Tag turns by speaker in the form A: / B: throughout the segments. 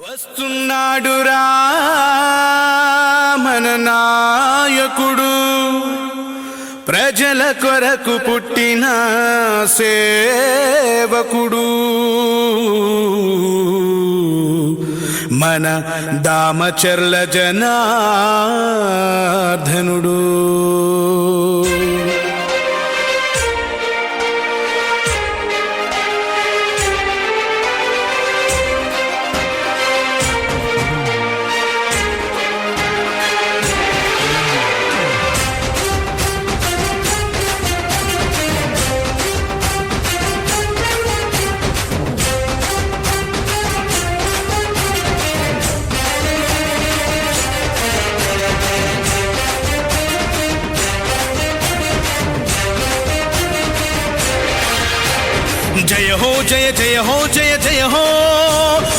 A: వస్తున్నాడు రా మన నాయకుడు. ప్రజల కొరకు పుట్టిన సేవకుడు. మన దామచర్ల జనార్దనుడు. జయ హో జయ జయ హో జయ జయ హో.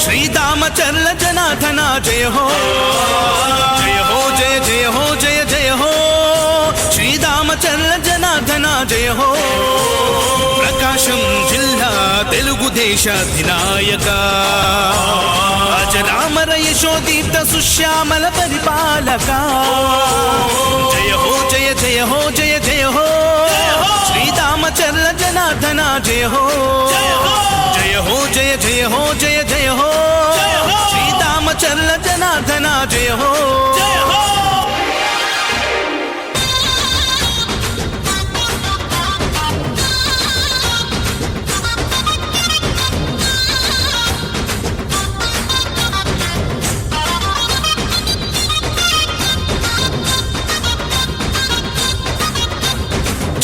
A: శ్రీరామచర్ల జనాథన జయ హో. జయ హో జయ జయ హో జయ జయ హో. శ్రీరామచర్ల జనాథన జయ హో. ప్రకాశం జిల్లా తెలుగుదేశ అధినాయక. అజరామర యశోదీత సుశ్యామల పరిపాలక. జయ హో జనార్దన జయ హో జయ హో జయ జయ హో జయ జయ హో శ్రీరామచర్ల జనార్దన జయ హో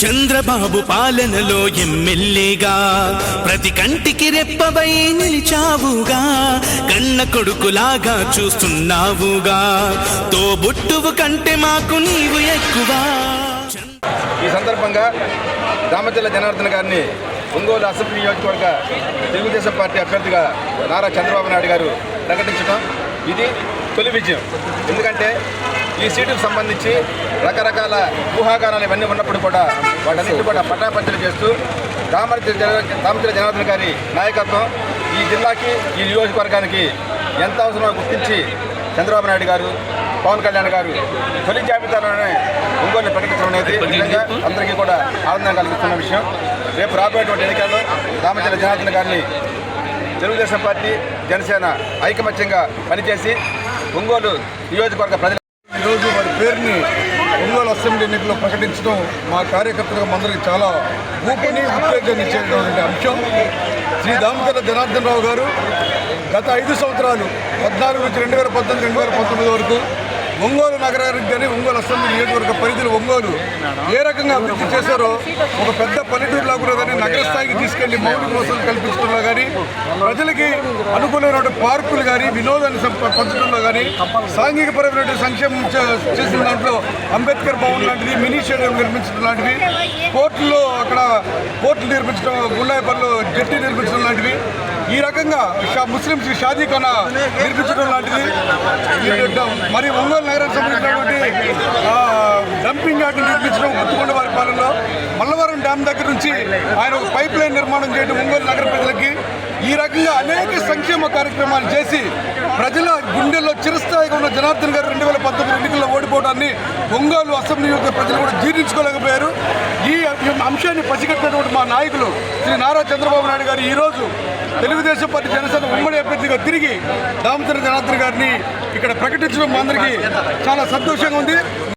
A: చంద్రబాబు పాలనలో ఎమ్మెల్యేగా ప్రతి కంటికి రెప్పవై నిలిచావుగా కన్న కొడుకులాగా చూస్తున్నావుగా తోబుట్టువు కంటే మాకు నీవు ఎక్కువ.
B: ఈ సందర్భంగా రామచల్ల జనార్దన్ గారిని ఒంగోలు అసెంబ్లీ నియోజకవర్గ తెలుగుదేశం పార్టీ అభ్యర్థిగా నారా చంద్రబాబు నాయుడు గారు ప్రకటించడం ఇది తొలి విజయం. ఎందుకంటే ఈ సీటుకు సంబంధించి రకరకాల ఊహాగానాలు ఇవన్నీ ఉన్నప్పుడు కూడా వాటన్నిటి కూడా పటాపంచలు చేస్తూ రామచల రామచంద్ర జనార్దన్ గారి నాయకత్వం ఈ జిల్లాకి ఈ నియోజకవర్గానికి ఎంత అవసరమో గుర్తించి చంద్రబాబు నాయుడు గారు పవన్ కళ్యాణ్ గారు తొలి జాబితాలోనే ఒంగోలు ప్రకటించడం అనేది నిజంగా అందరికీ కూడా ఆనందం కలిగిస్తున్న విషయం. రేపు రాబోయేటువంటి ఎన్నికల్లో రామచంద్ర జనార్దన్ గారిని తెలుగుదేశం పార్టీ జనసేన ఐకమత్యంగా పనిచేసి ఒంగోలు నియోజకవర్గ ప్రజలు
C: ఈరోజు వారి పేరుని ఒంగోలు అసెంబ్లీ ఎన్నికల్లో ప్రకటించడం మా కార్యకర్తలకు అందరికీ చాలా ఊపిని ఉత్తేజాన్ని ఇచ్చేటువంటి అంశం. శ్రీ దామోదర జనార్దన్ రావు గారు గత ఐదు సంవత్సరాలు పద్నాలుగు నుంచి రెండు వేల పద్దెనిమిది రెండు వేల పంతొమ్మిది వరకు ఒంగోలు నగరానికి కానీ ఒంగోలు అసెంబ్లీ నియోజకవర్గ పరిధిలో ఒంగోలు ఏ రకంగా అభివృద్ధి చేశారో ఒక పెద్ద పల్లెటూరులో కూడా కానీ నగర స్థాయికి తీసుకెళ్ళి మౌలిక వసతులు కల్పించడంలో కానీ ప్రజలకి అనుకూలమైన పార్కులు కానీ వినోదాన్ని పంచడంలో కానీ సాంఘిక పరమైన సంక్షేమం చేసిన దాంట్లో అంబేద్కర్ భవన్ లాంటిది మినీ స్టేడియం నిర్మించడం లాంటివి కోర్టులో అక్కడ కోర్టులు నిర్మించడం గుండాయిపల్లిలో జట్టి నిర్మించడం లాంటివి ఈ రకంగా షా- ముస్లింస్ షాదీ ఖానా నిర్మించడం లాంటిది. మరి ఒంగోలు నగరానికి సంబంధించినటువంటి డంపింగ్ యార్డ్ నిర్మించడం గుర్తుకొండ వారి పాలనలో. మల్లవరం డ్యామ్ దగ్గర నుంచి ఆయన ఒక పైప్ లైన్ నిర్మాణం చేయడం ఒంగోలు నగర ప్రజలకి. ఈ రకంగా అనేక సంక్షేమ కార్యక్రమాలు చేసి ప్రజల గుండెల్లో చిరస్థాయిగా ఉన్న జనార్దన్ గారు రెండు వేల పంతొమ్మిది ఎన్నికల్లో ఓడిపోవడాన్ని ఒంగోలు అసెంబ్లీ యొక్క ప్రజలు కూడా జీర్ణించుకోలేకపోయారు. ఈ అంశాన్ని పసిగట్టినటువంటి మా నాయకులు శ్రీ నారా చంద్రబాబు నాయుడు గారు ఈరోజు తెలుగుదేశం పార్టీ జనసేన ఉమ్మడి అభ్యర్థిగా తిరిగి దామోదర జనార్దన్ గారిని ఇక్కడ ప్రకటించడం అందరికీ చాలా సంతోషంగా ఉంది.